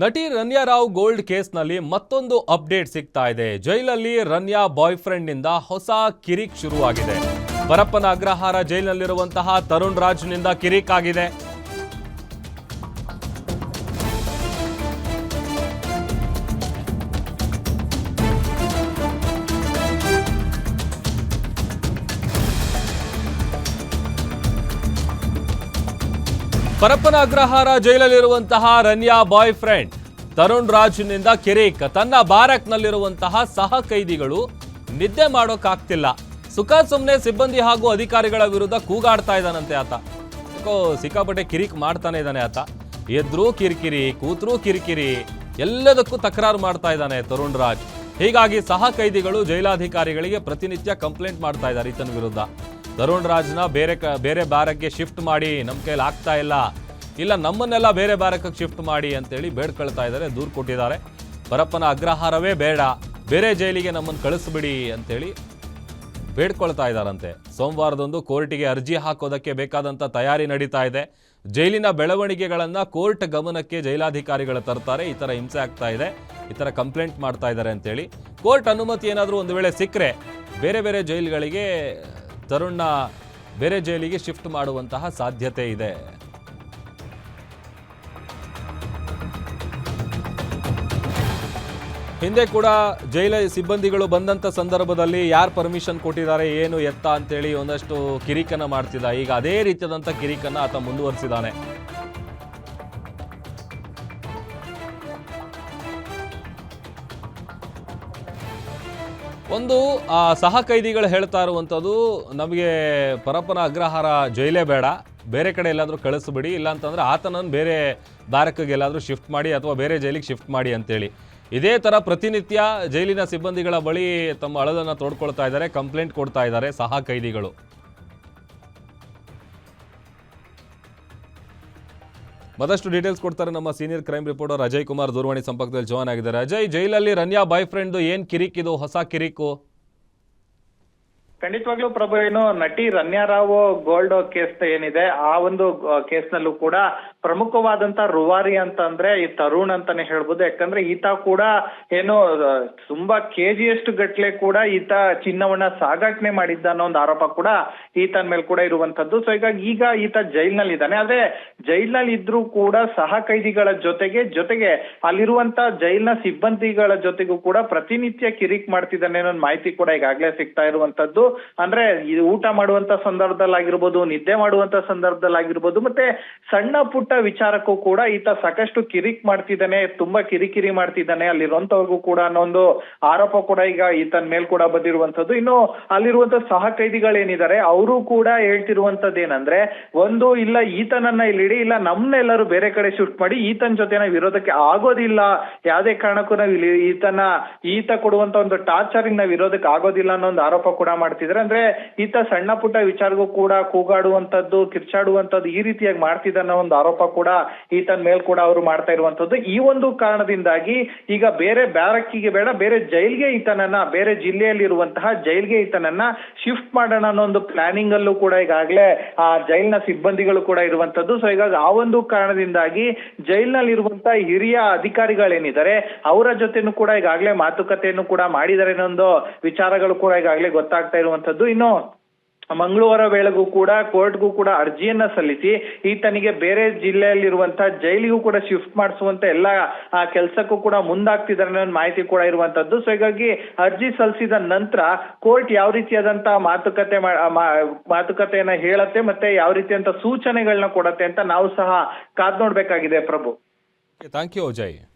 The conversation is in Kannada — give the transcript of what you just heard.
ನಟಿ ರನ್ಯಾ ರಾವ್ ಗೋಲ್ಡ್ ಕೇಸ್ನಲ್ಲಿ ಮತ್ತೊಂದು ಅಪ್ಡೇಟ್ ಸಿಗ್ತಾ ಇದೆ. ಜೈಲಲ್ಲಿ ರನ್ಯಾ ಬಾಯ್ ಫ್ರೆಂಡ್ನಿಂದ ಹೊಸ ಕಿರಿಕ್ ಶುರುವಾಗಿದೆ. ಪರಪ್ಪನ ಅಗ್ರಹಾರ ಜೈಲಿನಲ್ಲಿರುವಂತಹ ತರುಣ್ ರಾಜ್ನಿಂದ ಕಿರಿಕ್ ಆಗಿದೆ. ಪರಪ್ಪನ ಅಗ್ರಹಾರ ಜೈಲಲ್ಲಿರುವಂತಹ ರನ್ಯಾ ಬಾಯ್ ಫ್ರೆಂಡ್ ತರುಣ್ ರಾಜ್ನಿಂದ ಕೆರೇಕ್, ತನ್ನ ಬ್ಯಾರಕ್ನಲ್ಲಿರುವಂತಹ ಸಹ ಕೈದಿಗಳು ನಿದ್ದೆ ಮಾಡೋಕ್ಕಾಗ್ತಿಲ್ಲ. ಸುಖ ಸುಮ್ಮನೆ ಸಿಬ್ಬಂದಿ ಹಾಗೂ ಅಧಿಕಾರಿಗಳ ವಿರುದ್ಧ ಕೂಗಾಡ್ತಾ ಇದ್ದಾನಂತೆ ಆತ. ಯಾಕೋ ಸಿಕ್ಕಾಪಟ್ಟೆ ಕಿರಿಕ್ ಮಾಡ್ತಾನೆ ಇದ್ದಾನೆ ಆತ. ಎದ್ರೂ ಕಿರಿಕಿರಿ, ಕೂತರೂ ಕಿರಿಕಿರಿ, ಎಲ್ಲದಕ್ಕೂ ತಕರಾರು ಮಾಡ್ತಾ ಇದ್ದಾನೆ ತರುಣ್ ರಾಜ್. ಹೀಗಾಗಿ ಸಹ ಕೈದಿಗಳು ಜೈಲಾಧಿಕಾರಿಗಳಿಗೆ ಪ್ರತಿನಿತ್ಯ ಕಂಪ್ಲೇಂಟ್ ಮಾಡ್ತಾ ಇದ್ದಾರೆ ಈತನ ವಿರುದ್ಧ. ತರುಣ್ ರಾಜ್ನ ಬೇರೆ ಕ, ಬೇರೆ ಭಾರಕ್ಕೆ ಶಿಫ್ಟ್ ಮಾಡಿ ನಮ್ಮ ಕೈಲಿ ಆಗ್ತಾ ಇಲ್ಲ. ಇಲ್ಲ, ನಮ್ಮನ್ನೆಲ್ಲ ಬೇರೆ ಭಾರಕ್ಕೆ ಶಿಫ್ಟ್ ಮಾಡಿ ಅಂತೇಳಿ ಬೇಡ್ಕೊಳ್ತಾ ಇದ್ದಾರೆ, ದೂರು ಕೊಟ್ಟಿದ್ದಾರೆ. ಪರಪ್ಪನ ಅಗ್ರಹಾರವೇ ಬೇಡ, ಬೇರೆ ಜೈಲಿಗೆ ನಮ್ಮನ್ನು ಕಳಿಸ್ಬಿಡಿ ಅಂತೇಳಿ ಬೇಡ್ಕೊಳ್ತಾ ಇದ್ದಾರಂತೆ. ಸೋಮವಾರದೊಂದು ಕೋರ್ಟಿಗೆ ಅರ್ಜಿ ಹಾಕೋದಕ್ಕೆ ಬೇಕಾದಂಥ ತಯಾರಿ ನಡೀತಾ ಇದೆ. ಜೈಲಿನ ಬೆಳವಣಿಗೆಗಳನ್ನು ಕೋರ್ಟ್ ಗಮನಕ್ಕೆ ಜೈಲಾಧಿಕಾರಿಗಳು ತರ್ತಾರೆ, ಈ ಥರ ಹಿಂಸೆ ಆಗ್ತಾ ಇದೆ, ಈ ಥರ ಕಂಪ್ಲೇಂಟ್ ಮಾಡ್ತಾ ಇದ್ದಾರೆ ಅಂತೇಳಿ. ಕೋರ್ಟ್ ಅನುಮತಿ ಏನಾದರೂ ಒಂದು ವೇಳೆ ಸಿಕ್ಕರೆ, ಬೇರೆ ಬೇರೆ ಜೈಲುಗಳಿಗೆ ತರುಣ್ನ ಬೇರೆ ಜೈಲಿಗೆ ಶಿಫ್ಟ್ ಮಾಡುವಂತಹ ಸಾಧ್ಯತೆ ಇದೆ. ಹಿಂದೆ ಕೂಡ ಜೈಲ ಸಿಬ್ಬಂದಿಗಳು ಬಂದಂಥ ಸಂದರ್ಭದಲ್ಲಿ ಯಾರು ಪರ್ಮಿಷನ್ ಕೊಟ್ಟಿದ್ದಾರೆ, ಏನು ಎತ್ತ ಅಂತೇಳಿ ಒಂದಷ್ಟು ಕಿರಿಕನ ಮಾಡ್ತಿದ್ದ. ಈಗ ಅದೇ ರೀತಿಯಾದಂಥ ಕಿರಿಕನ ಆತ ಮುಂದುವರಿಸಿದ್ದಾನೆ ಒಂದು ಸಹ ಕೈದಿಗಳು ಹೇಳ್ತಾ ಇರುವಂಥದ್ದು, ನಮಗೆ ಪರಪ್ಪನ ಅಗ್ರಹಾರ ಜೈಲೇ ಬೇಡ. ಬೇರೆ ಕಡೆ ಎಲ್ಲಾದರೂ ಕಳಿಸ್ಬಿಡಿ ಇಲ್ಲ ಅಂತಂದ್ರೆ ಆತನನ್ನು ಬೇರೆ ಬ್ಯಾರಕ್ಗೆ ಎಲ್ಲಾದರೂ ಶಿಫ್ಟ್ ಮಾಡಿ ಅಥವಾ ಬೇರೆ ಜೈಲಿಗೆ ಶಿಫ್ಟ್ ಮಾಡಿ ಅಂತೇಳಿ. ಇದೇ ಥರ ಪ್ರತಿನಿತ್ಯ ಜೈಲಿನ ಸಿಬ್ಬಂದಿಗಳ ಬಳಿ ತಮ್ಮ ಅಳಲನ್ನು ತೋಡ್ಕೊಳ್ತಾ ಇದ್ದಾರೆ, ಕಂಪ್ಲೇಂಟ್ ಕೊಡ್ತಾ ಇದ್ದಾರೆ ಸಹ ಕೈದಿಗಳು ಮತ್ತಷ್ಟು ಡೀಟೇಲ್ಸ್ ಕೊಡ್ತಾರೆ ನಮ್ಮ senior crime reporter Ajay Kumar ದೂರವಾಣಿ ಸಂಪರ್ಕದಲ್ಲಿ ಜಾಯ್ನ್ ಆಗಿದ್ದಾರೆ. ಅಜಯ್, ಜೈಲಲ್ಲಿ ರನ್ಯಾ ಬಾಯ್ ಫ್ರೆಂಡ್ ಏನ್ ಇದು ಹೊಸ ಕಿರಿಕು? ಖಂಡಿತವಾಗ್ಲೂ ಪ್ರಭು, ಏನು ನಟಿ ರನ್ಯಾ ರಾವ್ ಗೋಲ್ಡ್ ಕೇಸ್ ಏನಿದೆ, ಆ ಒಂದು ಕೇಸ್ ನಲ್ಲೂ ಕೂಡ ಪ್ರಮುಖವಾದಂತ ರುವಾರಿ ಅಂತ ಅಂದ್ರೆ ಈ ತರುಣ್ ಅಂತಾನೆ ಹೇಳ್ಬೋದು. ಯಾಕಂದ್ರೆ ಈತ ಕೂಡ ಏನು ತುಂಬಾ ಕೆಜಿಯಷ್ಟು ಗಟ್ಲೆ ಕೂಡ ಈತ ಚಿನ್ನವನ್ನ ಸಾಗಾಟನೆ ಮಾಡಿದ್ದ ಅನ್ನೋ ಒಂದು ಆರೋಪ ಕೂಡ ಈತನ ಮೇಲೆ ಕೂಡ ಇರುವಂತದ್ದು ಸೊ ಹೀಗಾಗಿ ಈಗ ಈತ ಜೈಲ್ನಲ್ಲಿ ಇದ್ದಾನೆ. ಆದ್ರೆ ಜೈಲ್ನಲ್ಲಿ ಇದ್ರೂ ಕೂಡ ಸಹ ಕೈದಿಗಳ ಜೊತೆಗೆ ಜೊತೆಗೆ ಅಲ್ಲಿರುವಂತ ಜೈಲ್ನ ಸಿಬ್ಬಂದಿಗಳ ಜೊತೆಗೂ ಕೂಡ ಪ್ರತಿನಿತ್ಯ ಕಿರಿಕ್ ಮಾಡ್ತಿದ್ದಾನೆ ಅನ್ನೋ ಮಾಹಿತಿ ಕೂಡ ಈಗಾಗಲೇ ಸಿಗ್ತಾ ಇರುವಂತದ್ದು ಅಂದ್ರೆ ಇದು ಊಟ ಮಾಡುವಂತ ಸಂದರ್ಭದಲ್ಲಾಗಿರ್ಬೋದು, ನಿದ್ದೆ ಮಾಡುವಂತ ಸಂದರ್ಭದಲ್ಲಾಗಿರ್ಬೋದು, ಮತ್ತೆ ಸಣ್ಣ ಪುಟ್ಟ ವಿಚಾರಕ್ಕೂ ಕೂಡ ಈತ ಸಾಕಷ್ಟು ಕಿರಿಕ್ ಮಾಡ್ತಿದ್ದಾನೆ, ತುಂಬಾ ಕಿರಿಕಿರಿ ಮಾಡ್ತಿದ್ದಾನೆ ಅಲ್ಲಿರುವಂತವ್ರಿಗೂ ಕೂಡ ಅನ್ನೋ ಒಂದು ಆರೋಪ ಕೂಡ ಈಗ ಈತನ ಮೇಲ್ ಕೂಡ ಬಂದಿರುವಂತದ್ದು ಇನ್ನು ಅಲ್ಲಿರುವಂತ ಸಹ ಕೈದಿಗಳೇನಿದ್ದಾರೆ ಅವರು ಕೂಡ ಹೇಳ್ತಿರುವಂತದ್ದು ಏನಂದ್ರೆ ಒಂದು ಇಲ್ಲ ಈತನನ್ನ ಇಲ್ಲಿ ಇಡಿ ಇಲ್ಲ ನಮ್ನೆಲ್ಲರೂ ಬೇರೆ ಕಡೆ ಶಿಫ್ಟ್ ಮಾಡಿ ಈತನ ಜೊತೆ ನಾವು ಇರೋದಕ್ಕೆ ಆಗೋದಿಲ್ಲ. ಯಾವುದೇ ಕಾರಣಕ್ಕೂ ನಾವು ಇಲ್ಲಿ ಈತನ, ಈತ ಕೊಡುವಂತ ಒಂದು ಟಾರ್ಚರಿಂಗ್ ನಾವ್ ಇರೋದಕ್ಕೆ ಆಗೋದಿಲ್ಲ ಅನ್ನೋ ಒಂದು ಆರೋಪ ಕೂಡ ಮಾಡ್ತಿದ್ರೆ. ಅಂದ್ರೆ ಈತ ಸಣ್ಣ ಪುಟ್ಟ ವಿಚಾರಗೂ ಕೂಡ ಕೂಗಾಡುವಂತದ್ದು ಕಿರ್ಚಾಡುವಂತದ್ದು ಈ ರೀತಿಯಾಗಿ ಮಾಡ್ತಿದ್ದ ಅನ್ನೋ ಒಂದು ಆರೋಪ ಕೂಡ ಈತನ ಮೇಲ್ ಕೂಡ ಅವರು ಮಾಡ್ತಾ ಇರುವಂತದ್ದು ಈ ಒಂದು ಕಾರಣದಿಂದಾಗಿ ಈಗ ಬೇರೆ ಬ್ಯಾರಕ್ಕಿಗೆ ಬೇಡ, ಬೇರೆ ಜೈಲ್ಗೆ ಈತನನ್ನ, ಬೇರೆ ಜಿಲ್ಲೆಯಲ್ಲಿರುವಂತಹ ಜೈಲ್ಗೆ ಈತನನ್ನ ಶಿಫ್ಟ್ ಮಾಡೋಣ ಅನ್ನೋ ಒಂದು ಪ್ಲಾನಿಂಗ್ ಅಲ್ಲೂ ಕೂಡ ಈಗಾಗಲೇ ಆ ಜೈಲ್ನ ಸಿಬ್ಬಂದಿಗಳು ಕೂಡ ಇರುವಂತದ್ದು ಸೊ ಹೀಗಾಗಿ ಆ ಒಂದು ಕಾರಣದಿಂದಾಗಿ ಜೈಲ್ನಲ್ಲಿರುವಂತಹ ಹಿರಿಯ ಅಧಿಕಾರಿಗಳೇನಿದ್ದಾರೆ, ಅವರ ಜೊತೆನೂ ಕೂಡ ಈಗಾಗಲೇ ಮಾತುಕತೆಯನ್ನು ಕೂಡ ಮಾಡಿದ್ದಾರೆ ಅನ್ನೋ ಒಂದು ವಿಚಾರಗಳು ಕೂಡ ಈಗಾಗಲೇ ಗೊತ್ತಾಗ್ತಾ ಇರುವಂತದ್ದು ಇನ್ನು ಮಂಗಳವಾರ ವೇಳೆಗೂ ಕೂಡ ಕೋರ್ಟ್ಗೂ ಕೂಡ ಅರ್ಜಿಯನ್ನ ಸಲ್ಲಿಸಿ ಈತನಿಗೆ ಬೇರೆ ಜಿಲ್ಲೆಯಲ್ಲಿರುವಂತಹ ಜೈಲಿಗೂ ಕೂಡ ಶಿಫ್ಟ್ ಮಾಡಿಸುವಂತ ಎಲ್ಲ, ಆ, ಕೆಲಸಕ್ಕೂ ಕೂಡ ಮುಂದಾಗ್ತಿದ್ದಾರೆ ಅನ್ನೋ ಮಾಹಿತಿ ಕೂಡ ಇರುವಂತದ್ದು ಸೊ ಹೀಗಾಗಿ ಅರ್ಜಿ ಸಲ್ಲಿಸಿದ ನಂತರ ಕೋರ್ಟ್ ಯಾವ ರೀತಿಯಾದಂತಹ ಮಾತುಕತೆ ಮಾತುಕತೆಯನ್ನ ಹೇಳತ್ತೆ ಮತ್ತೆ ಯಾವ ರೀತಿಯಂತ ಸೂಚನೆಗಳನ್ನ ಕೊಡತ್ತೆ ಅಂತ ನಾವು ಸಹ ಕಾದ್ ನೋಡ್ಬೇಕಾಗಿದೆ ಪ್ರಭು. Thank you